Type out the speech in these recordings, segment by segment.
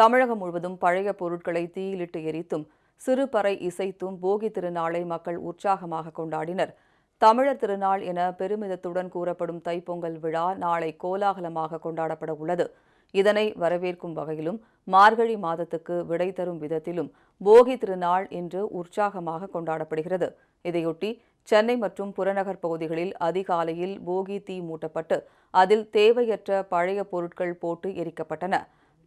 தமிழகம் முழுவதும் பழைய பொருட்களை தீயிலிட்டு எரித்தும் சிறுபறை இசைத்தும் போகி திருநாளை மக்கள் உற்சாகமாக கொண்டாடினர். தமிழர் திருநாள் என பெருமிதத்துடன் கூறப்படும் தைப்பொங்கல் விழா நாளை கோலாகலமாக கொண்டாடப்பட உள்ளது. இதனை வரவேற்கும் வகையிலும் மார்கழி மாதத்துக்கு விடை தரும் விதத்திலும் போகி திருநாள் இன்று உற்சாகமாக கொண்டாடப்படுகிறது. இதையொட்டி சென்னை மற்றும் புறநகர் பகுதிகளில் அதிகாலையில் போகி தீ மூட்டப்பட்டு அதில் தேவையற்ற பழைய பொருட்கள் போட்டு எரிக்கப்பட்டன.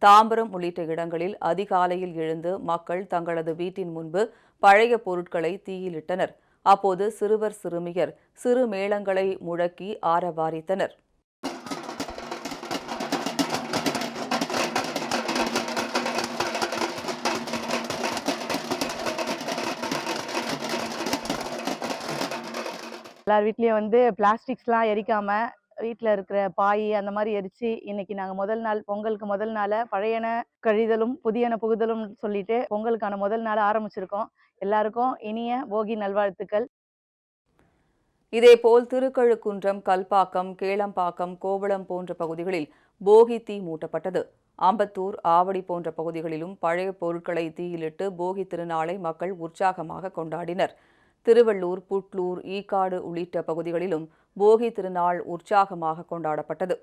தாம்பரம் உள்ளிட்ட இடங்களில் அதிகாலையில் எழுந்து மக்கள் தங்களது வீட்டின் முன்பு பழைய பொருட்களை தீயிலிட்டனர். அப்போது சிறுவர் சிறுமியர் சிறு மேளங்களை முழக்கி ஆரவாரித்தனர். எல்லார் வீட்லேயும் வந்து பிளாஸ்டிக்ஸ்லாம் எரிக்காமல் வீட்டில் இருக்கிற பாய் அந்த மாதிரி எரிச்சு இன்னைக்கு நாங்கள் முதல் நாள் பொங்கலுக்கு முதல் நாளை பழையன கழிதலும் புதியன புகுதலும் சொல்லிட்டு பொங்கலுக்கான முதல் நாள் ஆரம்பிச்சிருக்கோம். எல்லாருக்கும் இனிய போகி நல்வாழ்த்துக்கள். இதேபோல் திருக்கழுக்குன்றம் கல்பாக்கம் கேளம்பாக்கம் கோவளம் போன்ற பகுதிகளில் போகி தீ மூட்டப்பட்டது. ஆம்பத்தூர் ஆவடி போன்ற பகுதிகளிலும் பழைய பொருட்களை தீயிலிட்டு போகி திருநாளை மக்கள் உற்சாகமாக கொண்டாடினர். திருவள்ளூர் புட்லூர் ஈக்காடு உள்ளிட்ட பகுதிகளிலும் போகி திருநாள் உற்சாகமாக கொண்டாடப்பட்டது.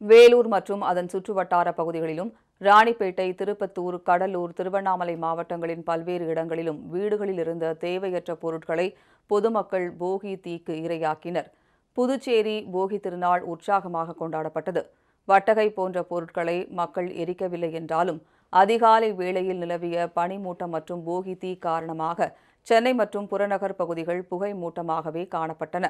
வேலூர் மற்றும் அதன் சுற்றுவட்டார பகுதிகளிலும் ராணிப்பேட்டை திருப்பத்தூர் கடலூர் திருவண்ணாமலை மாவட்டங்களின் பல்வேறு இடங்களிலும் வீடுகளில் இருந்த தேவையற்ற பொருட்களை பொதுமக்கள் போகி தீக்கு இரையாக்கினர். புதுச்சேரி போகி திருநாள் உற்சாகமாக கொண்டாடப்பட்டது. வட்டகை போன்ற பொருட்களை மக்கள் எரிக்கவில்லை என்றாலும் அதிகாலை வேளையில் நிலவிய பனிமூட்டம் மற்றும் போகி தீ காரணமாக சென்னை மற்றும் புறநகர் பகுதிகள் புகை மூட்டமாகவே காணப்பட்டன.